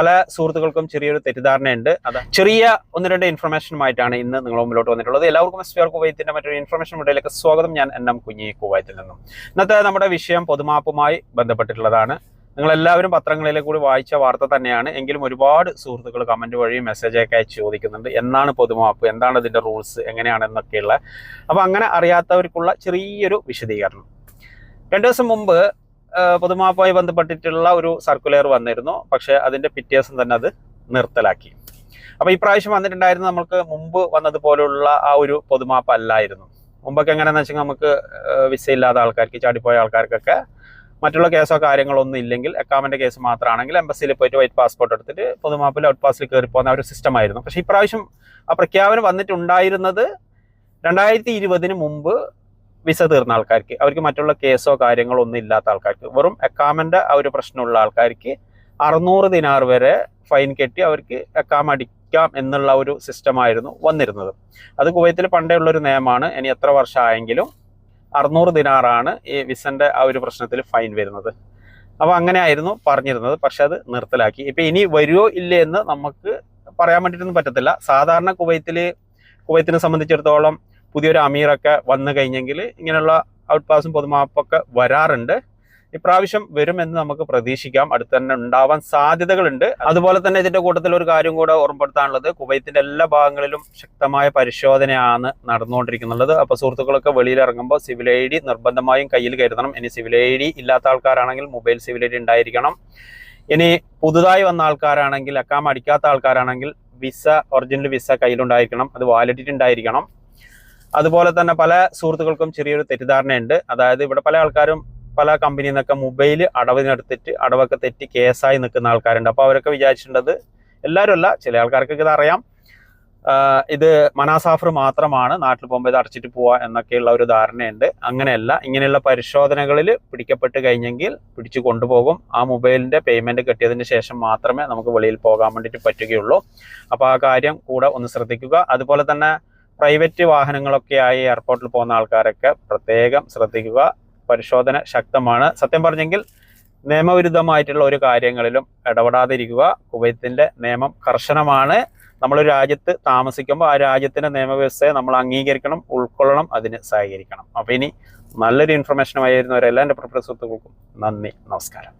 പല സുഹൃത്തുക്കൾക്കും ചെറിയൊരു തെറ്റിദ്ധാരണയുണ്ട്. അത് ചെറിയ ഒന്ന് രണ്ട് ഇൻഫർമേഷനുമായിട്ടാണ് ഇന്ന് നിങ്ങൾ മുമ്പിലോട്ട് വന്നിട്ടുള്ളത്. എല്ലാവർക്കും എസ് പി ആർ കുവൈത്തിന്റെ മറ്റൊരു ഇൻഫർമേഷൻ വീഡിയോയിലേക്ക് സ്വാഗതം. ഞാൻ എൻ എം കുഞ്ഞി കുവൈത്തിൽ നിന്നും. ഇന്നത്തെ നമ്മുടെ വിഷയം പൊതുമാപ്പുമായി ബന്ധപ്പെട്ടിട്ടുള്ളതാണ്. നിങ്ങൾ എല്ലാവരും പത്രങ്ങളിലെ കൂടി വായിച്ച വാർത്ത തന്നെയാണ്. എങ്കിലും ഒരുപാട് സുഹൃത്തുക്കൾ കമന്റ് വഴി മെസ്സേജ് ഒക്കെ ചോദിക്കുന്നുണ്ട്. എന്നാണ് പൊതുമാപ്പ്? എന്താണ് അതിന്റെ റൂൾസ് എങ്ങനെയാണ് എന്നൊക്കെയുള്ള. അപ്പൊ അങ്ങനെ അറിയാത്തവർക്കുള്ള ചെറിയൊരു വിശദീകരണം. രണ്ടു ദിവസം മുമ്പ് പൊതുമാപ്പുമായി ബന്ധപ്പെട്ടിട്ടുള്ള ഒരു സർക്കുലർ വന്നിരുന്നു. പക്ഷേ അതിന്റെ പിറ്റേസം തന്നെ അത് നിർത്തലാക്കി. അപ്പൊ ഇപ്രാവശ്യം വന്നിട്ടുണ്ടായിരുന്ന നമുക്ക് മുമ്പ് വന്നതുപോലുള്ള ആ ഒരു പൊതുമാപ്പ് അല്ലായിരുന്നു. മുമ്പൊക്കെ എങ്ങനെയാണെന്ന് വെച്ചാൽ നമുക്ക് വിസ ഇല്ലാത്ത ആൾക്കാർക്ക് ചാടിപ്പോയ ആൾക്കാർക്കൊക്കെ മറ്റുള്ള കേസോ കാര്യങ്ങളോ ഒന്നും ഇല്ലെങ്കിൽ അക്കാമിന്റെ കേസ് മാത്രമാണെങ്കിൽ എംബസിയിൽ പോയിട്ട് വൈറ്റ് പാസ്പോർട്ട് എടുത്തിട്ട് പൊതുമാപ്പിൽ ഔട്ട് പാസിൽ കയറി പോകുന്ന ഒരു സിസ്റ്റം ആയിരുന്നു. പക്ഷേ ഇപ്രാവശ്യം ആ പ്രഖ്യാപനം വന്നിട്ടുണ്ടായിരുന്നത് രണ്ടായിരത്തി ഇരുപതിന് മുമ്പ് വിസ തീർന്ന ആൾക്കാർക്ക് അവർക്ക് മറ്റുള്ള കേസോ കാര്യങ്ങളോ ഒന്നും ഇല്ലാത്ത ആൾക്കാർക്ക് വെറും എക്കാമിന്റെ ആ ഒരു പ്രശ്നമുള്ള ആൾക്കാർക്ക് അറുന്നൂറ് ദിനാർ വരെ ഫൈൻ കെട്ടി അവർക്ക് എക്കാം അടിക്കാം എന്നുള്ള ഒരു സിസ്റ്റമായിരുന്നു വന്നിരുന്നത്. അത് കുവൈത്തിൽ പണ്ടേ ഉള്ളൊരു നിയമമാണ് ഇനി എത്ര വർഷമായെങ്കിലും അറുന്നൂറ് ദിനാറാണ് ഈ വിസന്റെ ആ ഒരു പ്രശ്നത്തിൽ ഫൈൻ വരുന്നത്. അപ്പോൾ അങ്ങനെ അങ്ങനെയായിരുന്നു പറഞ്ഞിരുന്നത് പക്ഷെ അത് നിർത്തലാക്കി. ഇപ്പൊ ഇനി വരുമോ ഇല്ലേ എന്ന് നമുക്ക് പറയാൻ വേണ്ടിയിട്ടൊന്നും പറ്റത്തില്ല. സാധാരണ കുവൈത്തിൽ കുവൈത്തിനെ സംബന്ധിച്ചിടത്തോളം പുതിയൊരു അമീറൊക്കെ വന്നു കഴിഞ്ഞെങ്കിൽ ഇങ്ങനെയുള്ള ഔട്ട് പാസും പൊതുമാപ്പൊക്കെ വരാറുണ്ട്. ഇപ്രാവശ്യം വരുമെന്ന് നമുക്ക് പ്രതീക്ഷിക്കാം. അടുത്ത് തന്നെ ഉണ്ടാവാൻ സാധ്യതകളുണ്ട്. അതുപോലെ തന്നെ ഇതിന്റെ കൂട്ടത്തിൽ ഒരു കാര്യം കൂടെ ഓർമ്മപ്പെടുത്താനുള്ളത്. കുവൈത്തിന്റെ എല്ലാ ഭാഗങ്ങളിലും ശക്തമായ പരിശോധനയാണ് നടന്നുകൊണ്ടിരിക്കുന്നുള്ളത്. അപ്പൊ സുഹൃത്തുക്കളൊക്കെ വെളിയിൽ ഇറങ്ങുമ്പോൾ സിവിൽ ഐ ഡി നിർബന്ധമായും കയ്യിൽ കരുതണം. ഇനി സിവിൽ ഐ ഡി ഇല്ലാത്ത ആൾക്കാരാണെങ്കിൽ മൊബൈൽ സിവിൽ ഐ ഡി ഉണ്ടായിരിക്കണം. ഇനി പുതുതായി വന്ന ആൾക്കാരാണെങ്കിൽ അക്കാം അടിക്കാത്ത ആൾക്കാരാണെങ്കിൽ വിസ ഒറിജിനൽ വിസ കയ്യിലുണ്ടായിരിക്കണം. അത് വാലിഡിറ്റി ഉണ്ടായിരിക്കണം. അതുപോലെ തന്നെ പല സുഹൃത്തുക്കൾക്കും ചെറിയൊരു തെറ്റിദ്ധാരണയുണ്ട്. അതായത് ഇവിടെ പല ആൾക്കാരും പല കമ്പനിയിൽ നിന്നൊക്കെ മൊബൈൽ അടവിനെടുത്തിട്ട് അടവൊക്കെ തെറ്റി കേസായി നിൽക്കുന്ന ആൾക്കാരുണ്ട്. അപ്പോൾ അവരൊക്കെ വിചാരിച്ചിട്ടുണ്ടത് എല്ലാവരും അല്ല ചില ആൾക്കാർക്കൊക്കെ ഇത് അറിയാം. ഇത് മനാസാഫർ മാത്രമാണ് നാട്ടിൽ പോകുമ്പോൾ ഇത് അടച്ചിട്ട് പോവുക എന്നൊക്കെയുള്ള ഒരു ധാരണയുണ്ട്. അങ്ങനെയല്ല ഇങ്ങനെയുള്ള പരിശോധനകളിൽ പിടിക്കപ്പെട്ട് കഴിഞ്ഞെങ്കിൽ പിടിച്ചു കൊണ്ടുപോകും. ആ മൊബൈലിന്റെ പേയ്മെന്റ് കിട്ടിയതിന് ശേഷം മാത്രമേ നമുക്ക് വെളിയിൽ പോകാൻ വേണ്ടിയിട്ട് പറ്റുകയുള്ളൂ. അപ്പോൾ ആ കാര്യം കൂടെ ഒന്ന് ശ്രദ്ധിക്കുക. അതുപോലെ തന്നെ പ്രൈവറ്റ് വാഹനങ്ങളൊക്കെ ആയി എയർപോർട്ടിൽ പോകുന്ന ആൾക്കാരൊക്കെ പ്രത്യേകം ശ്രദ്ധിക്കുക. പരിശോധന ശക്തമാണ്. സത്യം പറഞ്ഞെങ്കിൽ നിയമവിരുദ്ധമായിട്ടുള്ള ഒരു കാര്യങ്ങളിലും ഇടപെടാതിരിക്കുക. കുവൈത്തിന്റെ നിയമം കർശനമാണ്. നമ്മളൊരു രാജ്യത്ത് താമസിക്കുമ്പോൾ ആ രാജ്യത്തിന്റെ നിയമവ്യവസ്ഥയെ നമ്മൾ അംഗീകരിക്കണം ഉൾക്കൊള്ളണം അതിന് സഹകരിക്കണം. അപ്പോൾ ഇനി നല്ലൊരു ഇൻഫർമേഷനുമായിരുന്നു എല്ലാ എന്റെ പ്രിയ സുഹൃത്തുക്കൾക്കും നന്ദി നമസ്കാരം.